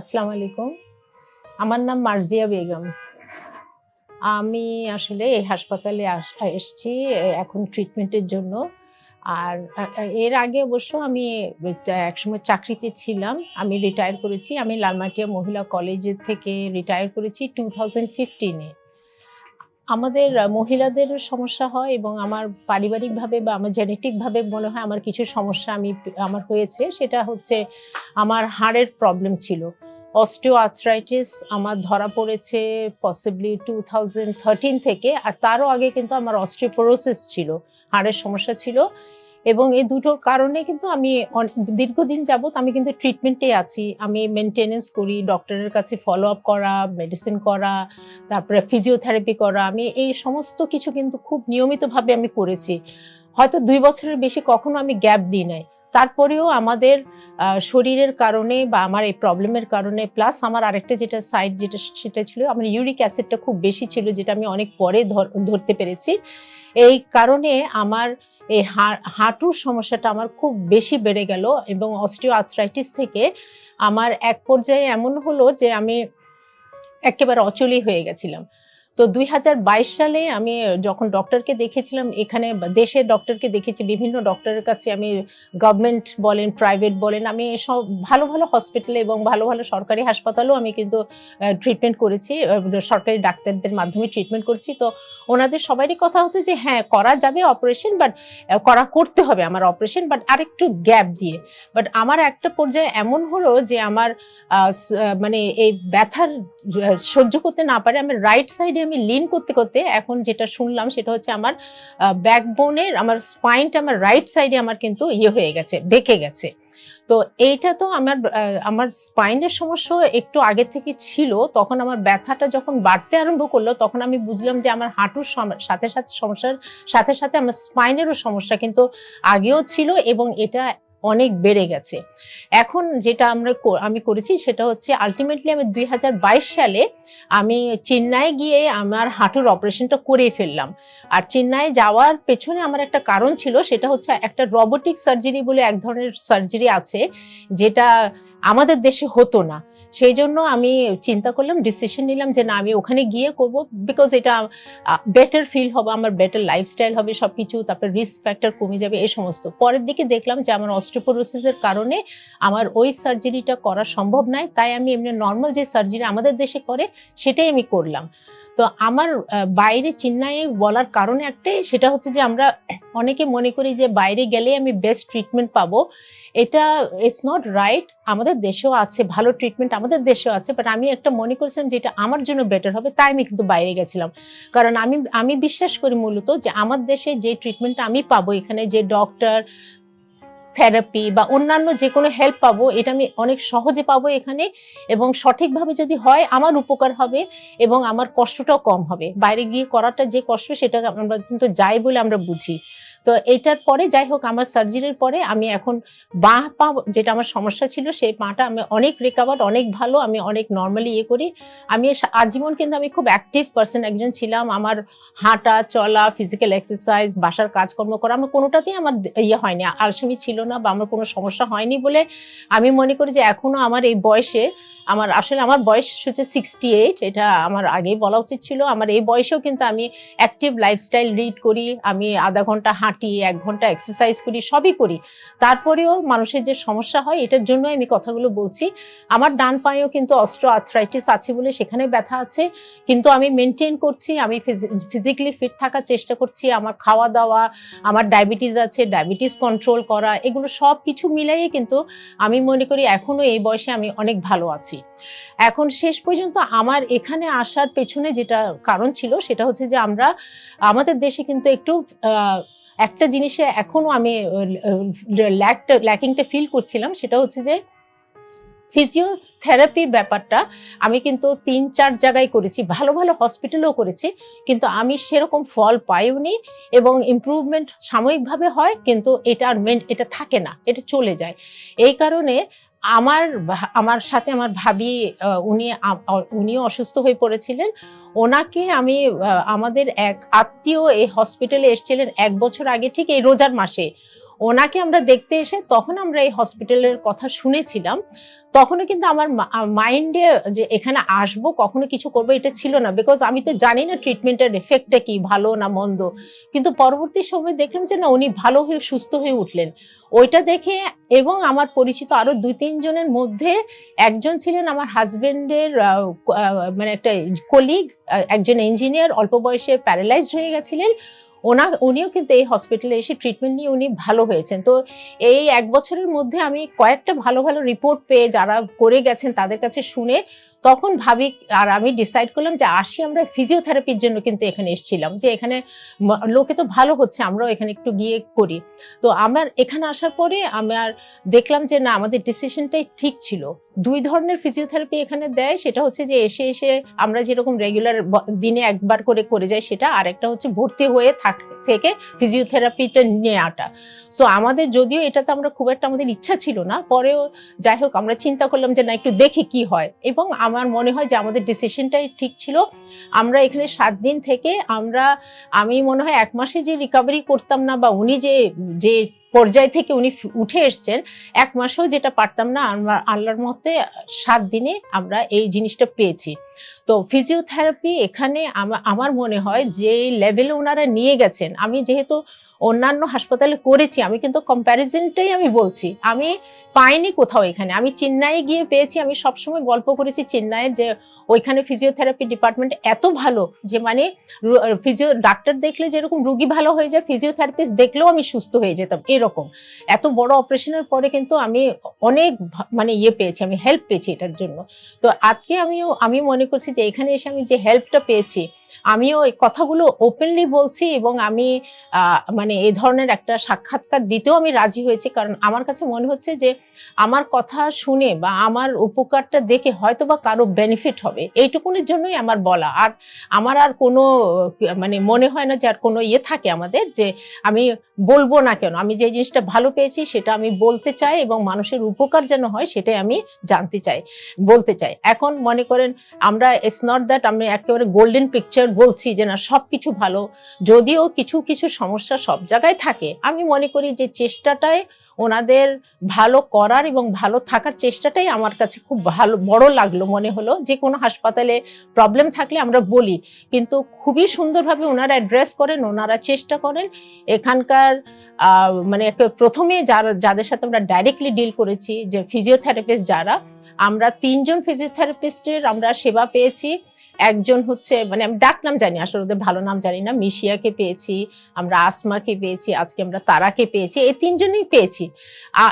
আসসালামু আলাইকুম। আমার নাম মার্জিয়া বেগম। আমি আসলে এই হাসপাতালে এসেছি এখন ট্রিটমেন্টের জন্য। আর এর আগে অবশ্য আমি একসময় চাকরিতে ছিলাম। আমি রিটায়ার করেছি। আমি লালমাটিয়া মহিলা কলেজের থেকে রিটায়ার করেছি টু থাউজেন্ড ফিফটিনে আমাদের মহিলাদের সমস্যা হয় এবং আমার পারিবারিকভাবে বা আমার জেনেটিকভাবে মনে হয় আমার কিছু সমস্যা আমি, আমার হয়েছে। সেটা হচ্ছে আমার হাড়ের প্রবলেম ছিল। অস্টিও আর্থ্রাইটিস আমার ধরা পড়েছে পসিবলি টু থাউজেন্ড থার্টিন থেকে, আর তারও আগে কিন্তু আমার অস্টিওপোরোসিস ছিল, হাড়ের সমস্যা ছিল। এবং এই দুটোর কারণে কিন্তু আমি দীর্ঘদিন যাবত আমি কিন্তু ট্রিটমেন্টে আছি। আমি মেনটেনেন্স করি ডক্টরের কাছে ফলো আপ করা মেডিসিন করা, তারপরে ফিজিওথেরাপি করা। আমি এই সমস্ত কিছু কিন্তু খুব নিয়মিতভাবে আমি করেছি। হয়তো দুই বছরের বেশি কখনো আমি গ্যাপ দিই নাই। তারপরেও আমাদের শরীরের কারণে বা আমার এই প্রবলেমের কারণে প্লাস আমার আরেকটা যেটা সাইড যেটা সেটা ছিল, আমার ইউরিক অ্যাসিডটা খুব বেশি ছিল, যেটা আমি অনেক পরে ধর- ধরতে পেরেছি। এই কারণে আমার এই হাঁটুর সমস্যাটা আমার খুব বেশি বেড়ে গেল এবং অস্টিও আর্থ্রাইটিস থেকে আমার এক পর্যায়ে এমন হলো যে আমি একেবারে অচলই হয়ে গেছিলাম। তো দুই হাজার বাইশ সালে আমি যখন ডক্টরকে দেখেছিলাম, এখানে দেশের ডক্টরকে দেখেছি, বিভিন্ন ডক্টরের কাছে আমি গভর্নমেন্ট বলেন প্রাইভেট বলেন, আমি সব ভালো ভালো হসপিটালে এবং ভালো ভালো সরকারি হাসপাতালেও আমি কিন্তু ট্রিটমেন্ট করেছি সরকারি ডাক্তারদের মাধ্যমে ট্রিটমেন্ট করেছি। তো ওনাদের সবারই কথা হচ্ছে যে হ্যাঁ করা যাবে অপারেশন বাট করা করতে হবে আমার অপারেশন বাট আরেকটু গ্যাপ দিয়ে। বাট আমার একটা পর্যায়ে এমন হলো যে, আমার মানে এই ব্যথার সহ্য করতে না পারে, আমি রাইট সাইডে আমি লিন করতে করতে এখন যেটা শুনলাম সেটা হচ্ছে আমার ব্যাকবোনের আমার স্পাইনটা আমার রাইট সাইডে আমার কিন্তু ইয়ে হয়ে গেছে বেঁকে গেছে। তো এইটা তো আমার আমার স্পাইনের সমস্যা একটু আগে থেকে ছিল, তখন আমার ব্যথাটা যখন বাড়তে আরম্ভ করল, তখন আমি বুঝলাম যে আমার হাঁটুর সাথে সাথে সমস্যার, সাথে সাথে আমার স্পাইনেরও সমস্যা কিন্তু আগেও ছিল এবং এটা অনেক বেড়ে গেছে। এখন যেটা আমরা আমি করেছি সেটা হচ্ছে আলটিমেটলি আমি দুই হাজার বাইশ সালে আমি চেন্নাই গিয়ে আমার হাঁটুর অপারেশনটা করে ফেললাম। আর চেন্নাই যাওয়ার পেছনে আমার একটা কারণ ছিল, সেটা হচ্ছে একটা রোবোটিক সার্জারি বলে এক ধরনের সার্জারি আছে, যেটা আমাদের দেশে হতো না। সেই জন্য আমি চিন্তা করলাম ডিসিশন নিলাম যে না, আমি ওখানে গিয়ে করব বিকজ এটা বেটার ফিল হবে, আমার বেটার লাইফস্টাইল হবে সব কিছু তারপর রিস্ক ফ্যাক্টর কমে যাবে এ সমস্ত। পরের দিকে দেখলাম যে আমার অস্ট্রোপোরোসিসের কারণে আমার ওই সার্জারিটা করা সম্ভব নয়, তাই আমি এমনি নর্মাল যে সার্জারি আমাদের দেশে করে, সেটাই আমি করলাম। তো আমার বাইরে চেন্নাইয়ে বলার কারণে একটাই, সেটা হচ্ছে যে আমরা অনেকে মনে করি যে বাইরে গেলে আমি বেস্ট ট্রিটমেন্ট পাবো। এটা ইটস নট রাইট আমাদের দেশেও আছে, ভালো ট্রিটমেন্ট আমাদের দেশেও আছে বাট আমি একটা মনে করেছিলাম যে এটা আমার জন্য বেটার হবে, তাই আমি কিন্তু বাইরে গেছিলাম। কারণ আমি আমি বিশ্বাস করি মূলত যে আমার দেশে যে ট্রিটমেন্টটা আমি পাবো এখানে, যে ডক্টর থেরাপি বা অন্যান্য যে কোনো হেল্প পাবো, এটা আমি অনেক সহজে পাবো এখানে এবং সঠিকভাবে যদি হয়, আমার উপকার হবে এবং আমার কষ্টটাও কম হবে। বাইরে গিয়ে করাটা যে কষ্ট, সেটা আমরা কিন্তু যাই বলে আমরা বুঝি। তো এইটার পরে যাই হোক, আমার সার্জারির পরে আমি এখন বাঁ পা যেটা আমার সমস্যা ছিল, সেই পাটা আমি অনেক রিকাভার অনেক ভালো, আমি অনেক নর্মালি ইয়ে করি। আমি আজীবন কিন্তু আমি খুব অ্যাক্টিভ পার্সন একজন ছিলাম। আমার হাঁটা, চলা ফিজিক্যাল এক্সারসাইজ বাসার কাজকর্ম করা, আমার কোনোটাতেই আমার ইয়ে হয়নি, আলসেমি ছিল না বা আমার কোনো সমস্যা হয়নি বলে আমি মনে করি যে এখনও আমার এই বয়সে আমার, আসলে আমার বয়স হচ্ছে সিক্সটি এইট এটা আমার আগেই বলা উচিত ছিল। আমার এই বয়সেও কিন্তু আমি অ্যাক্টিভ লাইফস্টাইল রিড করি। আমি আধা ঘণ্টা এক ঘণ্টা এক্সারসাইজ করি, সবই করি। তারপরেও মানুষের যে সমস্যা হয়, এটার জন্য আমি কথাগুলো বলছি। আমার ডান পায়েও কিন্তু অস্ট্রো আর্থ্রাইটিস আছে বলে সেখানে ব্যথা আছে। কিন্তু আমি মেনটেন করছি, আমি ফিজিক্যালি ফিট থাকার চেষ্টা করছি। আমার খাওয়া দাওয়া আমার ডায়াবেটিস আছে ডায়াবেটিস কন্ট্রোল করা, এগুলো সব কিছু মিলাইয়ে কিন্তু আমি মনে করি এখনও এই বয়সে আমি অনেক ভালো আছি। এখন শেষ পর্যন্ত আমার এখানে আসার পেছনে যেটা কারণ ছিল, সেটা হচ্ছে যে আমরা, আমাদের দেশে কিন্তু একটু একটা জিনিসে এখনও আমি ল্যাকটা ল্যাকিংটা ফিল করছিলাম, সেটা হচ্ছে যে ফিজিওথেরাপির ব্যাপারটা আমি কিন্তু তিন, চার জায়গায় করেছি, ভালো ভালো হসপিটালেও করেছি, কিন্তু আমি সেরকম ফল পাইওনি এবং ইম্প্রুভমেন্ট সাময়িকভাবে হয়, কিন্তু এটা আর মেন এটা থাকে না, এটা চলে যায়। এই কারণে আমার আমার সাথে আমার ভাবি উনি উনিও অসুস্থ হয়ে পড়েছিলেন। ওনাকে আমি আমাদের এক আত্মীয় এই হসপিটালে এসেছিলেন এক বছর আগে, ঠিক এই রোজার মাসে। ওনাকে আমরা দেখতে এসে তখন আমরা এই হসপিটালের কথা শুনেছিলাম। তখনও কিন্তু আমার মাইন্ডে যে এখানে আসব, কখনো কিছু করব, এটা ছিল না। বিকজ আমি তো জানি না ট্রিটমেন্টের এফেক্টটা কি, ভালো না মন্দ। কিন্তু পরবর্তী সময় দেখলাম যে না, উনি ভালো হয়ে, সুস্থ হয়ে উঠলেন। ওইটা দেখে এবং আমার পরিচিত আরও দুই তিনজনের মধ্যে একজন ছিলেন আমার হাজবেন্ডের মানে একটা কলিগ একজন ইঞ্জিনিয়ার অল্প বয়সে প্যারালাইজড হয়ে গেছিলেন। ওনা, উনিও কিন্তু এই হসপিটালে এসে ট্রিটমেন্ট নিয়ে উনি ভালো হয়েছেন। তো এই এক বছরের মধ্যে আমি কয়েকটা ভালো ভালো রিপোর্ট পেয়ে যারা করে গেছেন তাদের কাছে শুনে তখন ভাবি আর আমি ডিসাইড করলাম যে আসি আমরা ফিজিওথেরাপির জন্য কিন্তু এখানে এসেছিলাম, যে এখানে লোকে তো ভালো হচ্ছে, আমরাও এখানে একটু গিয়ে করি। তো আমার এখানে আসার পরে আমার দেখলাম যে না, আমাদের ডিসিশনটাই ঠিক ছিল। দুই ধরনের ফিজিওথেরাপি এখানে দেয়। সেটা হচ্ছে যে এসে এসে আমরা যেরকম রেগুলার দিনে একবার করে করে যাই, সেটা আর একটা হচ্ছে ভর্তি হয়ে থাক, থেকে ফিজিওথেরাপিটা নেওয়াটা। সো আমাদের যদিও এটাতে আমরা খুব একটা আমাদের ইচ্ছা ছিল না, পরেও যাই হোক, আমরা চিন্তা করলাম যে না, একটু দেখি কি হয়। এবং আমার মনে হয় যে আমাদের ডিসিশনটাই ঠিক ছিল। আমরা এখানে সাত দিন থেকে আমরা, আমি মনে হয় এক মাসে যে রিকভারি করতাম না, বা উনি যে যে পর্যায় থেকে উনি উঠে এসছেন, এক মাসেও যেটা পারতাম না, আমরা আল্লাহর মতে সাত দিনে আমরা এই জিনিসটা পেয়েছি। তো ফিজিওথেরাপি এখানে আমার মনে হয় যে লেভেলে ওনারা নিয়ে গেছেন। আমি যেহেতু অন্যান্য হাসপাতালে করেছি, আমি কিন্তু কম্প্যারিজনটাই আমি বলছি। আমি পাইনি কোথাও এখানে। আমি চেন্নাইয়ে গিয়ে পেয়েছি, আমি সবসময় গল্প করেছি চেন্নাইয়ের যে ওইখানে ফিজিওথেরাপি ডিপার্টমেন্ট এত ভালো যে মানে ফিজিও ডাক্তার দেখলে যেরকম রুগী ভালো হয়ে যায় ফিজিওথেরাপিস্ট দেখলেও আমি সুস্থ হয়ে যেতাম, এরকম। এত বড় অপারেশনের পরে কিন্তু আমি অনেক মানে ইয়ে পেয়েছি, আমি হেল্প পেয়েছি এটার জন্য। তো আজকে আমিও, আমি মনে করছি যে এখানে এসে আমি যে হেল্পটা পেয়েছি, আমিও এই কথাগুলো ওপেনলি বলছি এবং আমি মানে এই ধরনের একটা সাক্ষাৎকার দিতেও আমি রাজি হয়েছি, কারণ আমার কাছে মনে হচ্ছে যে আমার কথা শুনে বা আমার উপকারটা দেখে হয়তো বা কারও বেনিফিট হবে। এইটুকুনের জন্যই আমার বলা। আর আমার আর কোনো মানে মনে হয় না যে আর কোনো ইয়ে থাকে আমাদের যে আমি বলব না কেন। আমি যে জিনিসটা ভালো পেয়েছি সেটা আমি বলতে চাই এবং মানুষের উপকার যেন হয় সেটাই আমি জানতে চাই, বলতে চাই। এখন মনে করেন আমরা ইটস নট দ্যাট আমি একেবারে গোল্ডেন পিকচার বলছি যে না সব কিছু ভালো। যদিও কিছু কিছু সমস্যা সব জায়গায় থাকে। আমি মনে করি যে চেষ্টাটাই ওনাদের ভালো করার এবং ভালো থাকার চেষ্টাটাই আমার কাছে খুব ভালো, বড় লাগল মনে হলো। যে কোনো হাসপাতালে প্রবলেম থাকলে আমরা বলি। কিন্তু খুবই সুন্দরভাবে ওনারা অ্যাড্রেস করেন, ওনারা চেষ্টা করেন। এখানকার মানে প্রথমে যারা, যাদের সাথে আমরা ডাইরেক্টলি ডিল করেছি, যে ফিজিওথেরাপিস্ট যারা, আমরা তিনজন ফিজিওথেরাপিস্টের আমরা সেবা পেয়েছি। একজন হচ্ছে মানে আমি ডাক নাম জানি আসলে ওদের ভালো নাম জানি না, মিশিয়াকে পেয়েছি, আমরা আসমাকে পেয়েছি, আজকে আমরা তারাকে পেয়েছি, এই তিনজনই পেয়েছি।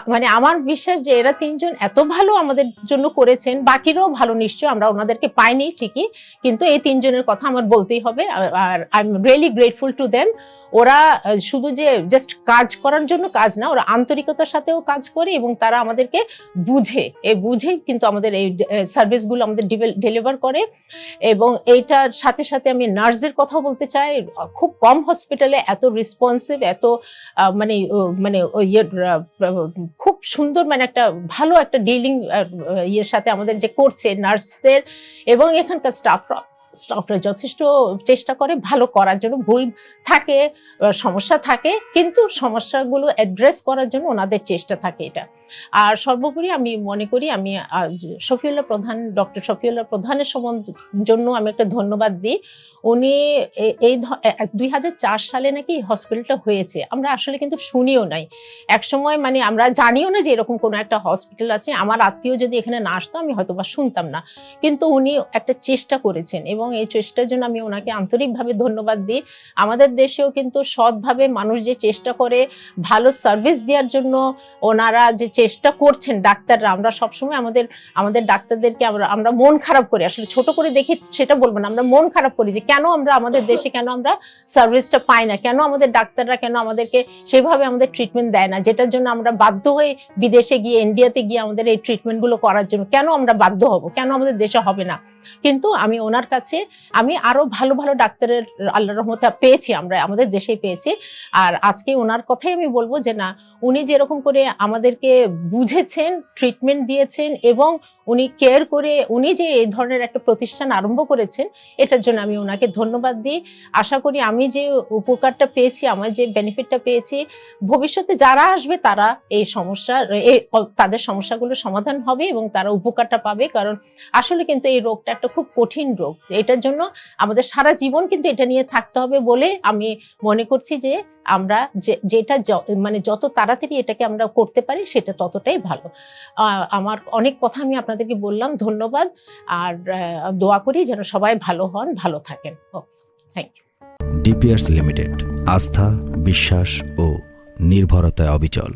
মানে আমার বিশ্বাস যে এরা তিনজন এত ভালো আমাদের জন্য করেছেন, বাকিরাও ভালো নিশ্চয় আমরা ওনাদেরকে পাইনি ঠিকই, কিন্তু এই তিনজনের কথা আমার বলতেই হবে, আর- আর I am really grateful to them ওরা শুধু যে জাস্ট কাজ করার জন্য কাজ না ওরা আন্তরিকতার সাথেও কাজ করে এবং তারা আমাদেরকে বুঝে। এই বুঝে কিন্তু আমাদের এই সার্ভিসগুলো আমাদের ডেলিভার করে এবং এইটার সাথে সাথে আমি নার্সদের কথা বলতে চাই খুব কম হসপিটালে এত রেসপন্সিভ এত মানে মানে ইয়ে, খুব সুন্দর মানে একটা ভালো একটা ডিলিং ইয়ের সাথে আমাদের যে করছে নার্সদের এবং এখানকার স্টাফরা স্টাফরা যথেষ্ট চেষ্টা করে ভালো করার জন্য, ভুল থাকে সমস্যা থাকে, কিন্তু সমস্যাগুলো অ্যাড্রেস করার জন্য ওনাদের চেষ্টা থাকে এটা। আর সর্বোপরি আমি মনে করি আমি শফিউল্লাহ প্রধান, ডক্টর শফিউল্লাহ প্রধানের সম্বন্ধ জন্য আমি একটা ধন্যবাদ দিই। উনি এই দুই হাজার চার সালে নাকি হসপিটালটা হয়েছে। আমরা আসলে কিন্তু শুনিও নাই। এক সময় মানে আমরা জানিও না যে এরকম কোনো একটা হসপিটাল আছে। আমার আত্মীয় যদি এখানে না আসতো, আমি হয়তো বা শুনতাম না। কিন্তু উনি একটা চেষ্টা করেছেন এবং এই চেষ্টার জন্য আমি ওনাকে আন্তরিকভাবে ধন্যবাদ দিই। আমাদের দেশেও কিন্তু সৎভাবে মানুষ যে চেষ্টা করে, ভালো সার্ভিস দেওয়ার জন্য ওনারা যে চেষ্টা করছেন ডাক্তাররা। আমরা সবসময় আমাদের আমাদের ডাক্তারদেরকে আমরা আমরা মন খারাপ করি। আসলে ছোট করে দেখি সেটা বলব না, আমরা মন খারাপ করি যে কেন আমরা আমাদের দেশে, কেন আমরা সার্ভিসটা পাই না, কেন আমাদের ডাক্তাররা, কেন আমাদেরকে সেভাবে আমাদের ট্রিটমেন্ট দেয় না, যেটার জন্য আমরা বাধ্য হয়ে বিদেশে গিয়ে ইন্ডিয়াতে গিয়ে আমাদের এই ট্রিটমেন্টগুলো করার জন্য কেন আমরা বাধ্য হব, কেন আমাদের দেশে হবে না? কিন্তু আমি ওনার কাছে, আমি আরও ভালো ভালো ডাক্তারের আল্লাহ রহমতে পেয়েছি আমরা, আমাদের দেশেই পেয়েছি। আর আজকে ওনার কথাই আমি বলব যে না, উনি যেরকম করে আমাদেরকে বুঝেছেন ট্রিটমেন্ট দিয়েছেন এবং উনি কেয়ার করে, উনি যে এই ধরনের একটা প্রতিষ্ঠান আরম্ভ করেছেন, এটার জন্য আমি ওনাকে ধন্যবাদ দিই। আশা করি আমি যে উপকারটা পেয়েছি, আমার যে বেনিফিটটা পেয়েছি, ভবিষ্যতে যারা আসবে তারা এই সমস্যা তাদের সমস্যাগুলো সমাধান হবে এবং তারা উপকারটা পাবে। কারণ আসলে কিন্তু এই রোগটা একটা খুব কঠিন রোগ। এটার জন্য আমাদের সারা জীবন কিন্তু এটা নিয়ে থাকতে হবে বলে আমি মনে করছি যে আমরা যেটা মানে যত তাড়াতাড়ি এটাকে আমরা করতে পারি, সেটা ততটাই ভালো। আমার অনেক কথা আমি আপনাদেরকে বললাম, ধন্যবাদ। আর দোয়া করি যেন সবাই ভালো হন, ভালো থাকেন। থ্যাংক ইউ ডিপিআরস লিমিটেড, আস্থা, বিশ্বাস ও নির্ভরতায় অবিচল।